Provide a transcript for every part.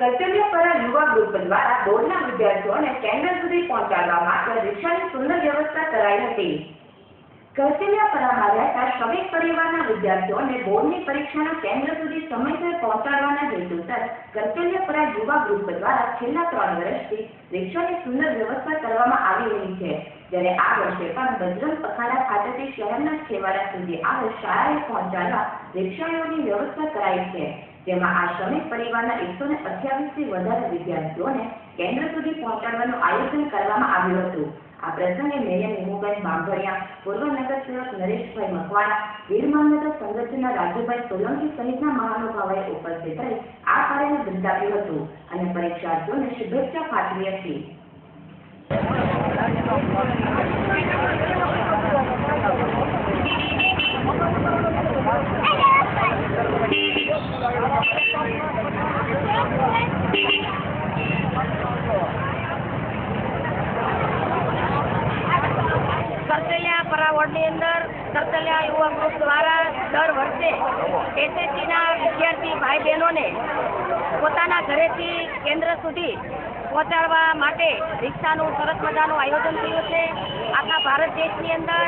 કર્તવ્યપરા યુવા ગ્રુપ દ્વારા બોર્ડના વિદ્યાર્થીઓને કેન્દ્ર સુધી પહોંચાડવા માટે રિક્ષાની સુંદર વ્યવસ્થા કરાઈ હતી. કર્તવ્યપરામાં રહેતા શ્રમિક પરિવારના વિદ્યાર્થીઓને બોર્ડની પરીક્ષાના કેન્દ્ર સુધી સમયસર પહોંચાડવાના હેતુસર કર્તવ્યપરા યુવા ગ્રુપ દ્વારા છેલ્લા ત્રણ વર્ષથી રિક્ષાની સુંદર વ્યવસ્થા કરવામાં આવી રહી છે. જ્યારે આ વર્ષે પણ બજરંગ પખાડા ખાતેથી શહેરના છેવાડા સુધી આવેલ શાળાએ પહોંચાડવા રિક્ષાઓની વ્યવસ્થા કરાઈ છે. જેમાં આ શ્રમિક પરિવારના એકસો ને અઠ્યાવીસથી વધારે વિદ્યાર્થીઓને કેન્દ્ર સુધી પહોંચાડવાનું આયોજન કરવામાં આવ્યું હતું. આ પ્રસંગે મેયર નિમુબેન બાંભણિયા પૂર્વ નગરસેવક નરેશભાઈ મકવાણા વીર માન્યતા સંગઠનના રાજુભાઈ સોલંકી સહિતના મહાનુભાવોએ ઉપસ્થિત રહી આ કાર્યને બિરદાવ્યું હતું અને પરીક્ષાર્થીઓને શુભેચ્છા પાઠવી હતી. પરાવડની અંદર કરતલિયા યુવા ગ્રુપ દ્વારા દર વર્ષે એસએસસીના વિદ્યાર્થી ભાઈ બહેનોને પોતાના ઘરેથી કેન્દ્ર સુધી પહોંચાડવા માટે રિક્ષાનું સરસ મજાનું આયોજન થયું છે. આખા ભારત દેશની અંદર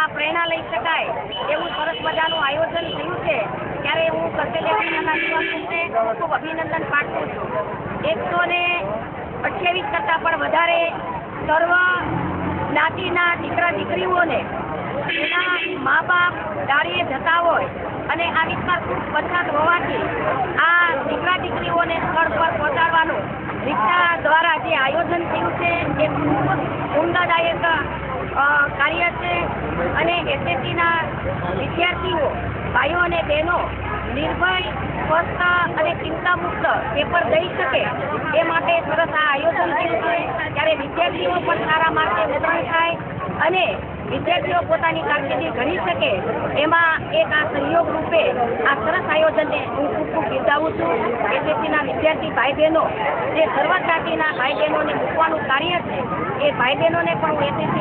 આ પ્રેરણા લઈ શકાય એવું સરસ મજાનું આયોજન થયું છે. ત્યારે હું કરતલિયા ખૂબ અભિનંદન પાઠવું છું. એકસો ને અઠ્યાવીસ કરતાં પણ વધારે સર્વ જ્ઞાતિના દીકરા દીકરીઓને એના મા બાપ દાડીએ જતા હોય અને આ વિસ્તાર ખૂબ પછાત હોવાથી આ દીકરા દીકરીઓને સ્થળ પર પહોંચાડવાનું રિક્ષા દ્વારા જે આયોજન થયું છે, એ ખૂબ ઉમદાદાયક કાર્ય છે અને એસએસસીના વિદ્યાર્થીઓ, ભાઈઓ અને બહેનો નિર્ભય, સ્વસ્થ અને ચિંતામુક્ત પેપર દઈ શકે એ માટે સરસ આ આયોજન ત્યારે વિદ્યાર્થીઓ પણ સારા માર્કે ઉત્તીર્ણ થાય અને વિદ્યાર્થીઓ પોતાની કારકિર્દી ઘડી શકે, એમાં એક આ સહયોગ રૂપે આ સરસ આયોજનને હું ખૂબ ખૂબ બિરદાવું છું. એસએસસીના વિદ્યાર્થી ભાઈ બહેનો જે સર્વ જાતિના ભાઈ બહેનોને મૂકવાનું કાર્ય છે, એ ભાઈ બહેનોને પણ હું એસએસસીની